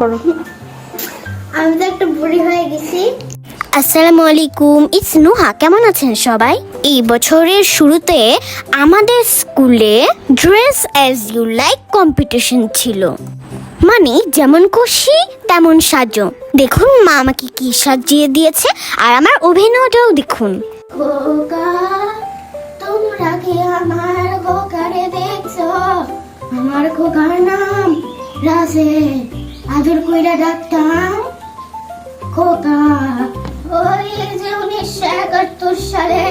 করো। আমি তো একটা বুড়ি হয়ে গেছি। আসসালামু আলাইকুম ইটস নুহা কেমন আছেন সবাই? এই বছরের শুরুতে আমাদের স্কুলে dress as you like competition ছিল। মানে যেমন খুশি তেমন সাজো। দেখুন মা আমাকে কি সাজিয়ে দিয়েছে আর আমার অভিনয়টাও দেখুন। তোমরা কি আমার খোকারে দেখছ? আমার খোকার নাম রাসে আদর কইরা ডাকতাম। খোকা ওই যে উনিশশো একাত্তর সালে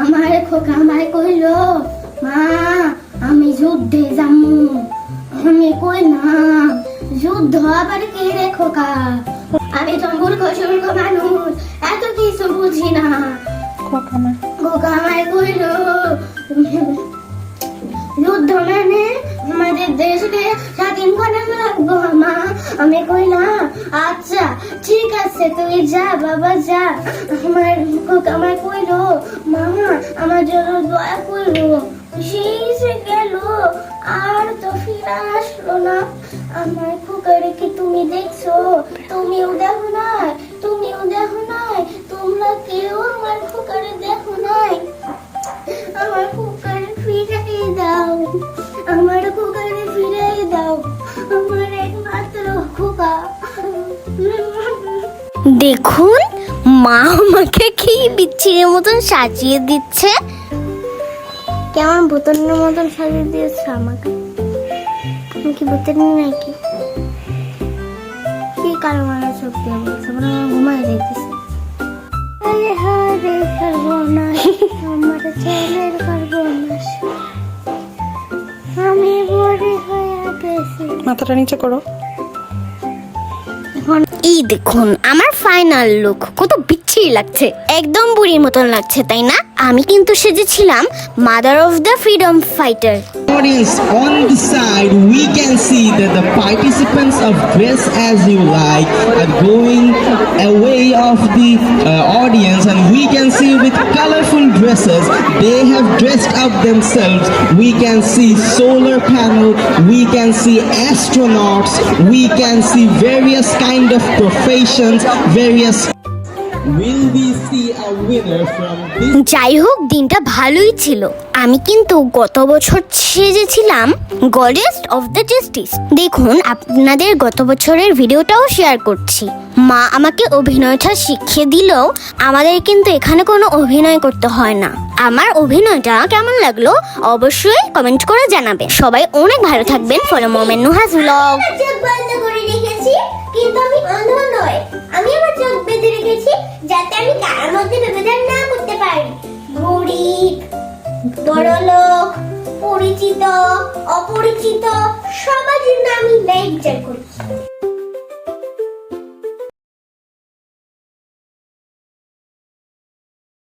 আমার খোকা আমায় কইলো মা আমি যুদ্ধে যামু। আমি কই না যুদ্ধ আবার কে রে খোকা? আমি তো মূর্খ সূর্খ মানুষ এত কিছু বুঝি না। খোকা আমায় কইলো যুদ্ধ মানে আমাদের দেশকে স্বাধীন করা লাগবো মা। আমি কইলাম আচ্ছা ঠিক আছে, তুই যা, বাবা যা। আমার আমায় কইলো, মামা, আমার জন্য দয়া করল সেই যে গেল, আর তো ফিরে আসলো না। আমার খোকারে কি তুমি দেখছ? তুমিও দেখো নাই, তুমিও দেখো নাই, তোমরা কেউ আমার খোকারে দেখো নাই। আমার কুকারে ফিরাই দাও। আমার দেখুন মা আমাকে কি বিচ্ছিরের মতন সাজিয়ে দিচ্ছে। কেমন বোতলের মতন সাজিয়ে দিয়েছে আমাকে? আমি কি বোতল নাকি? কি কালো মারা চোখ দিয়ে বলছে মানে আমার ঘুমাই আরে হ্যাঁ না আমার ছেলের সর্বনাশ। আমি বড় হয়ে গেছি। মাথাটা নিচে করো। এই দেখুন আমার ফাইনাল লুক কত বিচ্ছিরি লাগছে একদম বুড়ির মতন লাগছে তাই না আমি কিন্তু সেজেছিলাম mother of the freedom fighter Audience, on the side, we can see that the participants of Dress As You Like are going away of the uh, audience, and we can see with colorful dresses, they have dressed up themselves. We can see solar panel, we can see astronauts, we can see various kind of professions, various. যাই হোক দিনটা ভালোই ছিল। আমি কিন্তু গত বছর সেজেছিলাম গডেস্ট অফ দ্য জাস্টিস। দেখুন আপনাদের গত বছরের ভিডিওটাও শেয়ার করছি। মা আমাকে অভিনয়টা শিখিয়ে দিলেও আমাদের কিন্তু এখানে কোনো অভিনয় করতে হয় না। আমার অভিনয়টা কেমন লাগল অবশ্যই কমেন্ট করে জানাবেন। সবাই অনেক ভালো থাকবেন। ফলো মোমেন নুহাস ব্লগ চোখ বন্ধ করে রেখেছি কিন্তু আমি অন্ধ নয় বড়লোক পরিচিত অপরিচিত সবারই নামই বিচার করি